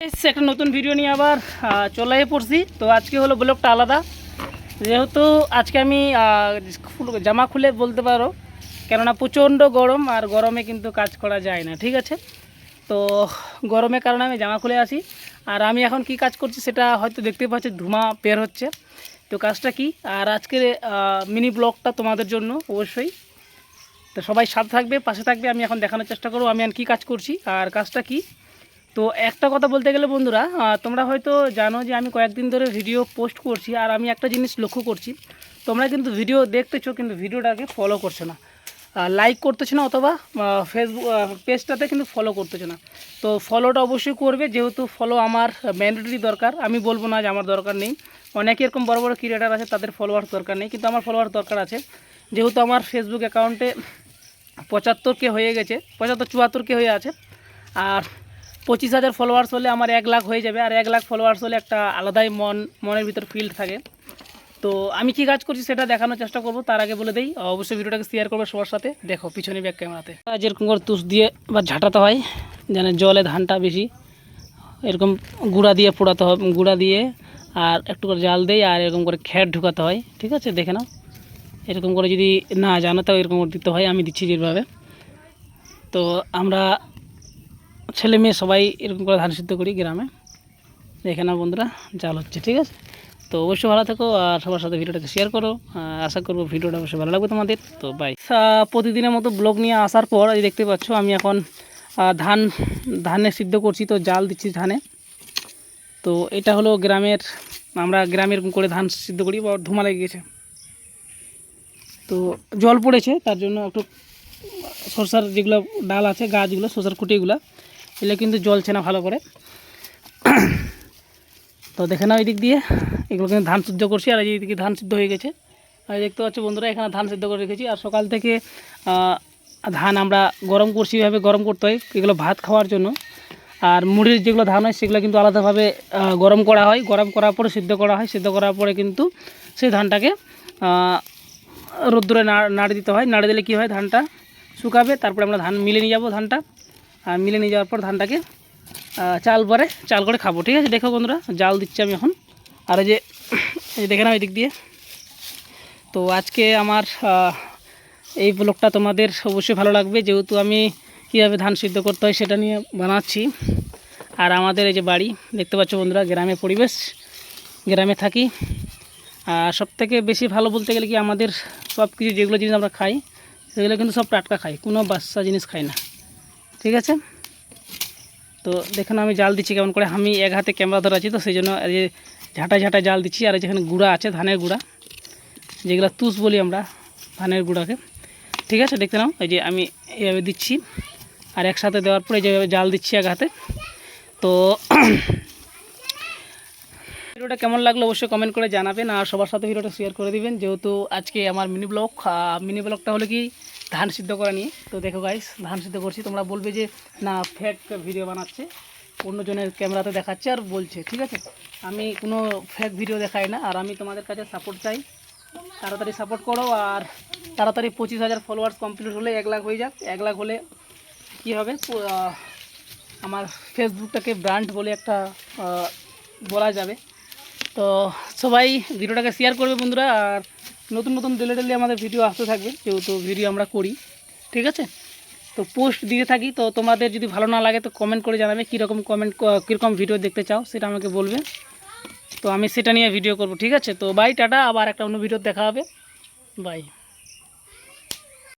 একটা নতুন ভিডিও নিয়ে আবার চলে পড়ছি। তো আজকে হলো ব্লগটা আলাদা। যেহেতু আজকে আমি জামা খুলে বলতে পারো, কেননা প্রচণ্ড গরম আর গরমে কিন্তু কাজ করা যায় না, ঠিক আছে? তো গরমের কারণে আমি জামা খুলে আসি আর আমি এখন কি কাজ করছি সেটা হয়তো দেখতে পাচ্ছি, ধুমা বের হচ্ছে। তো কাজটা কি? আর আজকের মিনি ব্লগটা তোমাদের জন্য, অবশ্যই। তো সবাই সাথে থাকবে, পাশে থাকবে, আমি এখন দেখানোর চেষ্টা করব, আমি এখন কী কাজ করছি, আর কাজটা কি? তো একটা কথা বলতে গেলে বন্ধুরা তোমরা হয়তো জানো যে আমি কয়েকদিন ধরে ভিডিও পোস্ট করছি আর আমি একটা জিনিস লক্ষ্য করছি। তোমরা কিন্তু ভিডিও দেখতেছো, কিন্তু ভিডিওটাকে ফলো করছ না। লাইক করতেছো না অথবা ফেসবুক পেজটাতে কিন্তু ফলো করতেছো না। তো ফলোটা অবশ্যই করবে, যেহেতু ফলো আমার ম্যান্ডেটরি দরকার। আমি বলব না যে আমার দরকার নেই। অনেকে এরকম বড় বড় ক্রিয়েটার আছে, তাদের ফলোয়ার্স দরকার নেই, কিন্তু আমার ফলোয়ার দরকার আছে। যেহেতু আমার ফেসবুক অ্যাকাউন্টে পঁচাত্তর কে হয়ে গেছে, পঁচাত্তর চুয়াত্তর কে হয়ে আছে। আর পঁচিশ হাজার ফলোয়ার্স হলে আমার এক লাখ হয়ে যাবে, আর এক লাখ ফলোয়ার্স হলে একটা আলাদাই মন, মনের ভিতর ফিল্ড থাকে। তো আমি কি কাজ করছি সেটা দেখানোর চেষ্টা করব, তার আগে বলে দেই, অবশ্যই ভিডিওটাকে শেয়ার করবে সবার সাথে, দেখো, পিছনে ব্যাক ক্যামেরাতে যেরকম করে তুষ দিয়ে বা ঝাঁটাতে হয়, যেন জলে ধানটা বেশি, এরকম গুঁড়া দিয়ে পোড়াতে হবে, গুঁড়া দিয়ে, আর একটু করে জাল দেয় আর এরকম করে খ্যাট ঢুকাতে হয়, ঠিক আছে, দেখে নাও। এরকম করে যদি না জানো, তাও এরকম করে দিতে হয়, আমি দিচ্ছি যেভাবে। তো আমরা ছেলে মেয়ে সবাই এরকম করে ধান সিদ্ধ করি গ্রামে। দেখে না বন্ধুরা, জাল হচ্ছে, ঠিক আছে? তো অবশ্যই ভালো থেকো আর সবার সাথে ভিডিওটাকে শেয়ার করো। আশা করব ভিডিওটা অবশ্যই ভালো লাগবে তোমাদের। তো বাই প্রতিদিনের মতো ব্লগ নিয়ে আসার পর, এই দেখতে পাচ্ছ, আমি এখন ধান, ধানে সিদ্ধ করছি, তো জাল দিচ্ছি ধানে। তো এটা হলো গ্রামের, আমরা গ্রামে এরকম করে ধান সিদ্ধ করি, বা ধুমা লেগে গেছে তো জল পড়েছে, তার জন্য একটু সরষার যেগুলো ডাল আছে, গাছগুলো, সরষার কুটিগুলো এগুলো কিন্তু জলছে না ভালো করে। তো দেখে নাও দিক দিয়ে। এগুলো কিন্তু ধান সিদ্ধ করছি, আর এই দিকে ধান সিদ্ধ হয়ে গেছে। আর দেখতে পাচ্ছ বন্ধুরা, এখানে ধান সিদ্ধ করে রেখেছি। আর সকাল থেকে ধান আমরা গরম করছি, এভাবে গরম করতে হয়, এগুলো ভাত খাওয়ার জন্য। আর মুড়ির যেগুলো ধান হয়, সেগুলো কিন্তু আলাদাভাবে গরম করা হয়। গরম করার পরে সিদ্ধ করা হয়। সিদ্ধ করার পরে কিন্তু সেই ধানটাকে রোদ্দুরে নাড়ে দিতে হয়। নাড়ে দিলে কী হয়, ধানটা শুকাবে। তারপরে আমরা ধান মিলে নিয়ে যাব ধানটা। আর মিলে নিয়ে যাওয়ার পর ধানটাকে চাল পরে চাল করে খাব, ঠিক আছে? দেখো বন্ধুরা, জাল দিচ্ছি আমি এখন। আর এই যে দেখে নাও এই দিক দিয়ে। তো আজকে আমার এই ব্লগটা তোমাদের অবশ্যই ভালো লাগবে। যেহেতু আমি কীভাবে ধান সিদ্ধ করতে হয় সেটা নিয়ে বানাচ্ছি। আর আমাদের এই যে বাড়ি, দেখতে পাচ্ছ বন্ধুরা গ্রামে পরিবেশ, গ্রামে থাকি। আর সব থেকে বেশি ভালো বলতে গেলে কি আমাদের সব কিছু যেগুলো জিনিস আমরা খাই, সেগুলো কিন্তু সব টাটকা খাই, কোনো বাচ্চা জিনিস খাই না। ঠিক আছে? তো দেখুন, আমি জাল দিচ্ছি কেমন করে। আমি এক হাতে ক্যামেরা ধরে আছি তো, সেই জন্য এই যে ঝাঁটা ঝাঁটা জাল দিচ্ছি, আর যেখানে গুঁড়া আছে, ধানের গুঁড়া। যেগুলো তুষ বলি আমরা, ধানের গুঁড়াকে। ঠিক আছে, দেখতে নাও, এই যে আমি এইভাবে দিচ্ছি। আর একসাথে দেওয়ার পরে যেভাবে জাল দিচ্ছি এক হাতে। তো ভিডিওটা কেমন লাগল অবশ্যই কমেন্ট করে জানাবেন, আর সবার সাথে ভিডিওটা শেয়ার করে দিবেন। যেহেতু আজকে আমার মিনি ব্লগ মিনি ব্লগটা হলো কি ধান সিদ্ধ করা নিয়ে। তো দেখো গাইস ধান সিদ্ধ করছি। তোমরা বলবে যে, না ফেক ভিডিও বানাচ্ছে। অন্যজনের ক্যামেরাতে দেখাচ্ছে আর বলছে। ঠিক আছে? আমি কোনো ফেক ভিডিও দেখাই না। আর আমি তোমাদের কাছে সাপোর্ট চাই। তাড়াতাড়ি সাপোর্ট করো আর তাড়াতাড়ি পঁচিশ হাজার ফলোয়ার্স কমপ্লিট হলে এক লাখ হয়ে যাক। এক লাখ হলে কী হবে? আমার ফেসবুকটাকে ব্র্যান্ড বলে একটা বলা যাবে। তো সবাই ভিডিওটাকে শেয়ার করবে বন্ধুরা। আর নতুন নতুন ডেলে ডেলি আমাদের ভিডিও আসতে থাকবে, যেহেতু ভিডিও আমরা করি, ঠিক আছে? তো পোস্ট দিয়ে থাকি, তো তোমাদের যদি ভালো না লাগে তো কমেন্ট করে জানাবে কীরকম কমেন্ট কীরকম ভিডিও দেখতে চাও, সেটা আমাকে বলবে। তো আমি সেটা নিয়ে ভিডিও করব, ঠিক আছে? তো বাই টাটা, আবার একটা অন্য ভিডিও দেখা হবে। বাই